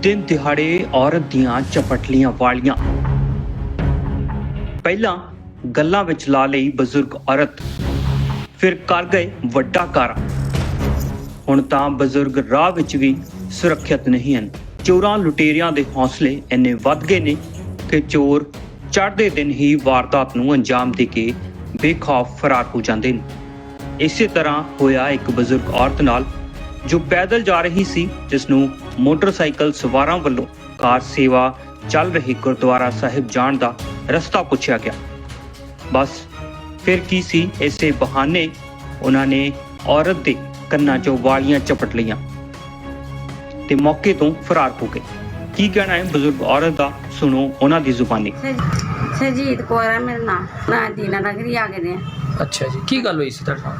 ਦਿਨ ਦਿਹਾੜੇ ਔਰਤ ਦੀਆਂ ਚਪਟਲੀਆਂ ਵਾਲੀਆਂ। ਪਹਿਲਾਂ ਗੱਲਾਂ ਵਿੱਚ ਲਾ ਲਈ ਬਜ਼ੁਰਗ ਔਰਤ। ਫਿਰ ਕਰ ਗਏ ਵੱਡਾ ਕਾਰਾ। ਹੁਣ ਤਾਂ ਬਜ਼ੁਰਗ ਰਾਹ ਵਿੱਚ ਵੀ ਸੁਰੱਖਿਅਤ ਨਹੀਂ ਹਨ। ਚੋਰਾਂ ਲੁਟੇਰਿਆਂ ਦੇ ਹੌਸਲੇ ਇੰਨੇ ਵੱਧ ਗਏ ਨੇ ਕਿ ਚੋਰ ਚੜ੍ਹਦੇ ਦਿਨ ਹੀ ਵਾਰਦਾਤ ਨੂੰ ਅੰਜਾਮ ਦੇ ਕੇ ਬੇਖੌਫ ਫਰਾਰ ਹੋ ਜਾਂਦੇ ਨੇ। ਇਸੇ ਤਰ੍ਹਾਂ ਹੋਇਆ ਇੱਕ ਬਜ਼ੁਰਗ ਔਰਤ ਨਾਲ ਜੋ ਪੈਦਲ ਜਾ ਰਹੀ ਸੀ ਜਿਸ ਨੂੰ ਮੋਟਰਸਾਈਕਲ ਸਵਾਰਾਂ ਵੱਲੋਂ ਕਾਰ ਸੇਵਾ ਚੱਲ ਰਹੀ ਗੁਰਦੁਆਰਾ ਸਾਹਿਬ ਜਾਣ ਦਾ ਰਸਤਾ ਪੁੱਛਿਆ ਗਿਆ। ਬਸ ਫਿਰ ਕੀ ਸੀ, ਇਸੇ ਬਹਾਨੇ ਉਹਨਾਂ ਨੇ ਔਰਤ ਦੇ ਕੰਨਾਂ 'ਚੋਂ ਵਾਲੀਆਂ ਚਪਟ ਲਈਆਂ ਤੇ ਮੌਕੇ ਤੋਂ ਫਰਾਰ ਹੋ ਗਏ। ਕੀ ਕਹਿਣਾ ਹੈ ਬਜ਼ੁਰਗ ਔਰਤ ਦਾ? ਸੁਣੋ ਉਹਨਾਂ ਦੀ ਜ਼ੁਬਾਨੀ। ਸਰਜੀਤ ਕੌਰ ਹੈ ਮੇਰਾ ਨਾਮ ਮੈਂ ਦੀਨਾ ਨਗਰੀ ਆ ਗਏ ਨੇ। ਅੱਛਾ ਜੀ ਕੀ ਗੱਲ ਹੋਈ ਸੀ ਤੁਹਾਡੇ ਨਾਲ?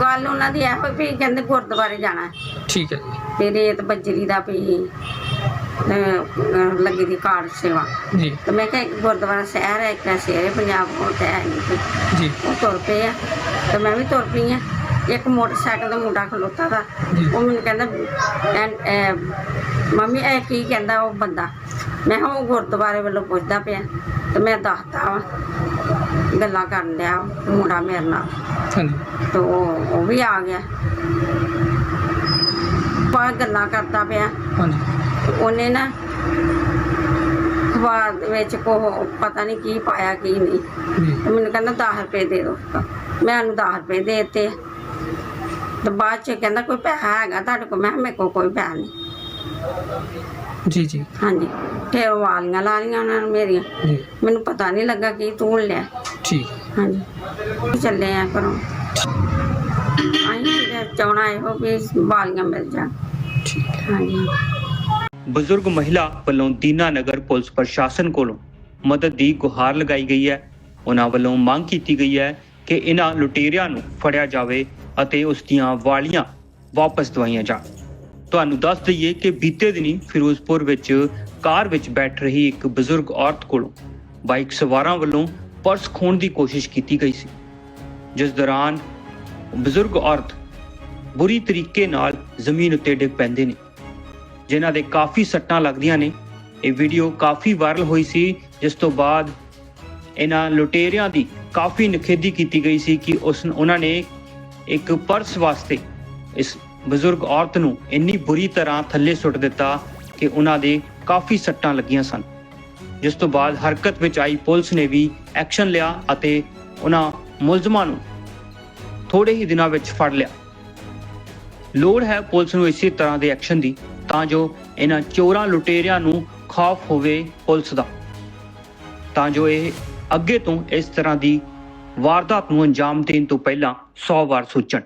ਗੱਲ ਉਹਨਾਂ ਦੀ ਇਹੋ ਵੀ ਕਹਿੰਦੇ ਗੁਰਦੁਆਰੇ ਜਾਣਾ। ਹੈ ਠੀਕ ਹੈ ਜੀ। ਤੇ ਰੇਤ ਬੱਜਰੀ ਦਾ ਵੀ ਅਹ, ਲੱਗੀ ਦੀ ਕਾਰ ਸੇਵਾ। ਜੀ। ਤੇ ਮੈਂ ਕਿਹਾ ਇੱਕ ਗੁਰਦੁਆਰਾ ਸ਼ਹਿਰ ਹੈ ਇੱਕ ਸ਼ਹਿਰ ਹੈ ਪੰਜਾਬ ਕੋਲ ਤੇ ਹੈ ਨਹੀਂ ਕੋਈ। ਜੀ। ਉਹ ਤੁਰ ਪਏ ਆ ਤੇ ਮੈਂ ਵੀ ਤੁਰ ਪਈ ਆ। ਇੱਕ ਮੋਟਰਸਾਈਕਲ ਦਾ ਮੁੰਡਾ ਖਲੋਤਾ ਦਾ ਜੀ। ਉਹ ਮੈਨੂੰ ਕਹਿੰਦਾ ਐਂ- ਐਂ, ਮੰਮੀ ਇਹ ਕੀ ਕਹਿੰਦਾ ਉਹ ਬੰਦਾ? ਮੈਂ ਕਿਹਾ ਉਹ ਗੁਰਦੁਆਰੇ ਵੱਲੋਂ ਪੁੱਛਦਾ ਪਿਆ। ਤੇ ਮੈਂ ਦੱਸਤਾ ਵਾ ਗੱਲਾਂ ਕਰਨ ਡਿਆ ਉਹ ਮੁੰਡਾ ਮੇਰੇ ਨਾਲ। ਹਾਂਜੀ। ਤੇ ਉਹ ਉਹ ਵੀ ਆ ਗਿਆ। ਬਾਹਰ ਗੱਲਾਂ ਕਰਦਾ ਪਿਆ। ਹਾਂਜੀ। ਤੇ ਉਹਨੇ ਨਾ ਅਖਬਾਰ ਦੇ ਵਿੱਚ ਕੋ ਪਤਾ ਨਹੀਂ ਕੀ ਪਾਇਆ ਕੀ ਨਹੀਂ। ਜੀ। ਤੇ ਮੈਨੂੰ ਕਹਿੰਦਾ 10 ਰੁਪਏ ਦੇ ਦਿਓ ਮੈਂ ਉਹਨੂੰ 10 ਰੁਪਏ ਦੇ ਦਿੱਤੇ। ਤੇ ਬਾਅਦ ਚ ਕਹਿੰਦਾ ਕੋਈ ਪੈਸਾ ਹੈਗਾ ਤੁਹਾਡੇ ਕੋਲ। ਮੈਂ ਕਿਹਾ ਮੇਰੇ ਕੋਲ ਕੋਈ ਪੈਸਾ ਨਹੀਂ ਜੀ ਜੀ। ਹਾਂਜੀ। ਫਿਰ ਉਹ ਵਾਲੀਆਂ ਲਾ ਲਈਆਂ ਉਹਨਾਂ ਨੇ ਮੇਰੀਆਂ। ਜੀ। ਮੈਨੂੰ ਪਤਾ ਨਹੀਂ ਲੱਗਾ ਕੀ ਤੂੰ ਲਿਆ ਠੀਕ ਹਾਂਜੀ। ਚੱਲੇ ਆ ਘਰੋਂ। ਆਈ ਚਾਹਣਾ ਇਹੋ ਵੀ ਵਾਲੀਆਂ ਮਿਲ ਜਾਣ। ਠੀਕ ਹਾਂਜੀ। ਬਜ਼ੁਰਗ ਮਹਿਲਾ ਵੱਲੋਂ ਦੀਨਾਨਗਰ ਪੁਲਿਸ ਪ੍ਰਸ਼ਾਸਨ ਕੋਲੋਂ ਮਦਦ ਦੀ ਗੁਹਾਰ ਲਗਾਈ ਗਈ ਹੈ। ਉਹਨਾਂ ਵੱਲੋਂ ਮੰਗ ਕੀਤੀ ਗਈ ਹੈ ਕਿ ਇਹਨਾਂ ਲੁਟੇਰਿਆਂ ਨੂੰ ਫੜਿਆ ਜਾਵੇ ਅਤੇ ਉਸ ਦੀਆਂ ਵਾਲੀਆਂ ਵਾਪਸ ਦਵਾਈਆਂ ਜਾਣ। ਤੁਹਾਨੂੰ ਦੱਸ ਦਈਏ ਕਿ ਬੀਤੇ ਦਿਨੀ ਫਿਰੋਜ਼ਪੁਰ ਵਿੱਚ ਕਾਰ ਵਿੱਚ ਬੈਠ ਰਹੀ ਇੱਕ ਬਜ਼ੁਰਗ ਔਰਤ ਕੋਲੋਂ ਬਾਈਕ ਸਵਾਰਾਂ ਵੱਲੋਂ ਪਰਸ ਖੋਣ ਦੀ ਕੋਸ਼ਿਸ਼ ਕੀਤੀ ਗਈ ਸੀ, ਜਿਸ ਦੌਰਾਨ ਬਜ਼ੁਰਗ ਔਰਤ ਬੁਰੀ ਤਰੀਕੇ ਨਾਲ ਜ਼ਮੀਨ ਉੱਤੇ ਡਿੱਗ ਪੈਂਦੇ ਨੇ, ਜਿਨ੍ਹਾਂ ਦੇ ਕਾਫੀ ਸੱਟਾਂ ਲੱਗਦੀਆਂ ਨੇ। ਇਹ ਵੀਡੀਓ ਕਾਫੀ ਵਾਇਰਲ ਹੋਈ ਸੀ, ਜਿਸ ਤੋਂ ਬਾਅਦ ਇਹਨਾਂ ਲੁਟੇਰਿਆਂ ਦੀ ਕਾਫੀ ਨਖੇਦੀ ਕੀਤੀ ਗਈ ਸੀ ਕਿ ਉਸ, ਉਹਨਾਂ ਨੇ ਇੱਕ ਪਰਸ ਵਾਸਤੇ ਇਸ ਬਜ਼ੁਰਗ ਔਰਤ ਨੂੰ ਇੰਨੀ ਬੁਰੀ ਤਰ੍ਹਾਂ ਥੱਲੇ ਸੁੱਟ ਦਿੱਤਾ ਕਿ ਉਹਨਾਂ ਦੇ ਕਾਫੀ ਸੱਟਾਂ ਲੱਗੀਆਂ ਸਨ। ਜਿਸ ਤੋਂ ਬਾਅਦ ਹਰਕਤ ਵਿੱਚ ਆਈ ਪੁਲਿਸ ਨੇ ਵੀ ਐਕਸ਼ਨ ਲਿਆ ਅਤੇ ਉਹਨਾਂ ਮੁਲਜ਼ਮਾਂ ਨੂੰ ਥੋੜੇ ਹੀ ਦਿਨਾਂ ਵਿੱਚ ਫੜ ਲਿਆ। ਲੋੜ ਹੈ ਪੁਲਿਸ ਨੂੰ ਇਸੇ ਤਰ੍ਹਾਂ ਦੇ ਐਕਸ਼ਨ ਦੀ, ਤਾਂ ਜੋ ਇਹਨਾਂ ਚੋਰਾਂ ਲੁਟੇਰਿਆਂ ਨੂੰ ਖੌਫ ਹੋਵੇ ਪੁਲਿਸ ਦਾ। ਤਾਂ ਜੋ ਇਹ ਅੱਗੇ ਤੋਂ ਇਸ ਤਰ੍ਹਾਂ ਦੀ ਵਾਰਦਾਤ ਨੂੰ ਅੰਜਾਮ ਦੇਣ ਤੋਂ ਪਹਿਲਾਂ 100 ਵਾਰ ਸੋਚਣ।